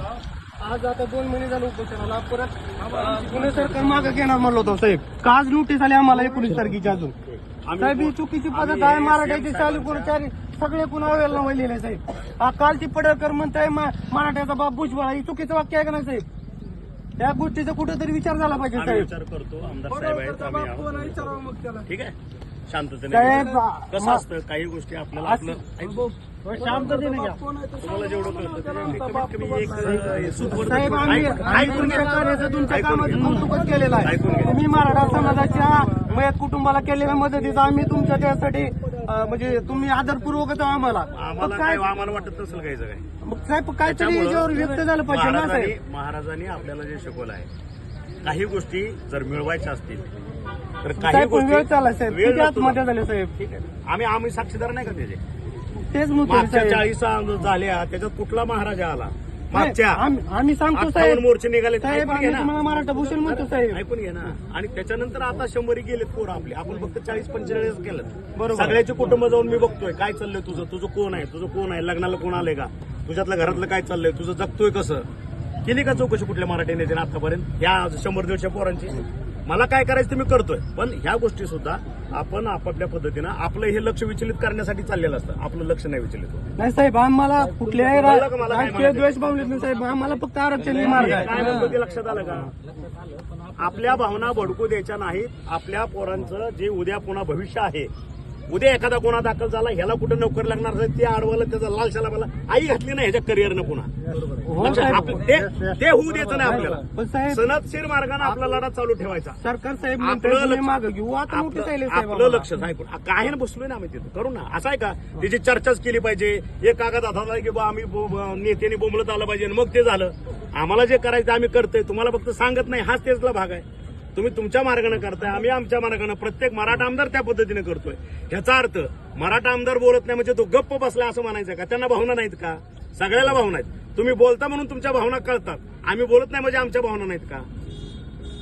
आज आता दोन महिने झाले उपोषणाला परत पुणे सरकार मागे घेणार म्हणलं होतं साहेब. का आज नोटीस आली आम्हाला एकोणीस तारखेची अजून? साहेब ही चुकीची पद्धत आहे. मराठ्याची चालू कर्मचारी सगळे पुन्हा वेळेला वळलेले आहे, साहेब. हा कालची पडळकर म्हणताय मराठ्याचा बाप भुजबळ ही चुकीचं वाक्य आहे का नाही साहेब? त्या गोष्टीचा कुठेतरी विचार झाला पाहिजे आम्ही साहेब. विचार करतो आमदार साहेब आहेत आम्ही आहोत. ठीक आहे? शांततेने साहेब, बोला. कसं असतं काही गोष्टी आपल्याला आपलं तुम्हाला जेवढं ऐकून- तुमच्या कामाचं. कौतुकच केलेलं आहे. घ्या. तुम्ही मराठा समाजाच्या मयत कुटुंबाला केलेल्या मदतीचा आम्ही तुमच्या त्यासाठी म्हणजे तुम्ही आदरपूर्वकच आम्हाला. आम्हाला मग काय काय आम्हाला वाटत नसेल काही काय मग साहेब काहीतरी त्याच्यामुळं याच्यावर व्यक्त झालं पाहिजे ना महाराजांनी साहेब? महाराजांनी आपल्याला जे शिकवलं आहे काही गोष्टी जर मिळवायच्या असतील तर काही वेळ गोष्टी चालला साहेब. वेळ झाल्या साहेब? ठीक आहे. आम्ही आम्ही साक्षीदार नाही का त्याचे? तेच मागच्या चाळीस झाल्या त्याच्यात कुठला महाराजा आला? मागच्या. आम्ही सांगतो साहेब. मोर्चे निघाले साहेब आम्ही. तुम्हाला मराठा भूषण म्हणतो साहेब. ऐकून घे ना. आणि त्याच्यानंतर आता शंभरी गेलेत पोरं आपले. आपण फक्त चाळीस पंचेचाळीस केलं बरोबर. सगळ्याचे कुटुंब जाऊन मी बघतोय. काय चाललंय तुझं? तुझं कोण आहे? तुझं कोण आहे? लग्नाला कोण आलंय का? तुझ्यातलं घरातलं काय चाललंय? तुझं जगतोय कसं? केली का चौकशी कुठल्या मराठी नेत्याने आतापर्यंत? या शंभर दीडशे पोरांची? मला काय करायचं ते मी करतोय. पण ह्या गोष्टी सुद्धा आपण आपापल्या पद्धतीनं आपलं हे लक्ष विचलित करण्यासाठी चाललेलं असतं. आपलं लक्ष नाही विचलित होत. नाही साहेब आम्हाला कुठल्याही रा- कळलं का मला काय राजकीय म्हणायचं? द्वेष नाही साहेब. आम्हाला फक्त आरक्षण मार्ग काय म्हणतो ते लक्षात आलं का? आपल्या भावना भडकू द्यायच्या नाहीत. आपल्या पोरांचं जे उद्या पुन्हा भविष्य आहे उद्या एखादा गुन्हा दाखल झाला ह्याला कुठं नोकरी लागणार ते अडवलं त्याचा लाल मला आई घातली नाही ह्याच्या करिअरनं पुन्हा. हो ते होऊ द्यायचं नाही आपल्याला. पण साहेब सनदशीर मार्गाने आपला लढा चालू ठेवायचा. सरकार साहेब आपलं लक्ष- साहेब काय ना बसलोय ना आम्ही तिथं. करू ना. असं आहे का? त्याची चर्चाच केली पाहिजे. एक कागद हातात आला की बा आम्ही नेत्याने बोंबलत आलं पाहिजे मग ते झालं. आम्हाला जे करायचं आम्ही करतोय. तुम्हाला फक्त सांगत नाही. हाच तेचला भाग आहे. तुम्ही तुमच्या मार्गाने करताय आम्ही आमच्या मार्गाने प्रत्येक मराठा आमदार त्या पद्धतीने करतोय. ह्याचा अर्थ मराठा आमदार बोलत नाही म्हणजे तो गप्प बसला असं म्हणायचं का? त्यांना भावना नाहीत का? सगळ्याला भावना आहेत. तुम्ही बोलता म्हणून तुमच्या भावना कळतात. आम्ही बोलत नाही म्हणजे आमच्या भावना नाहीत का?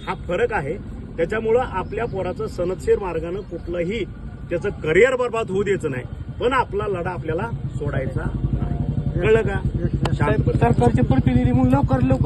हा फरक आहे. त्याच्यामुळं आपल्या पोराचं सनदशीर मार्गानं कुठलंही त्याचं करिअर बर्बाद होऊ द्यायचं नाही. पण आपला लढा आपल्याला सोडायचा कळलं का? सरकारचे प्रतिनिधी म्हणून लवकर लवकर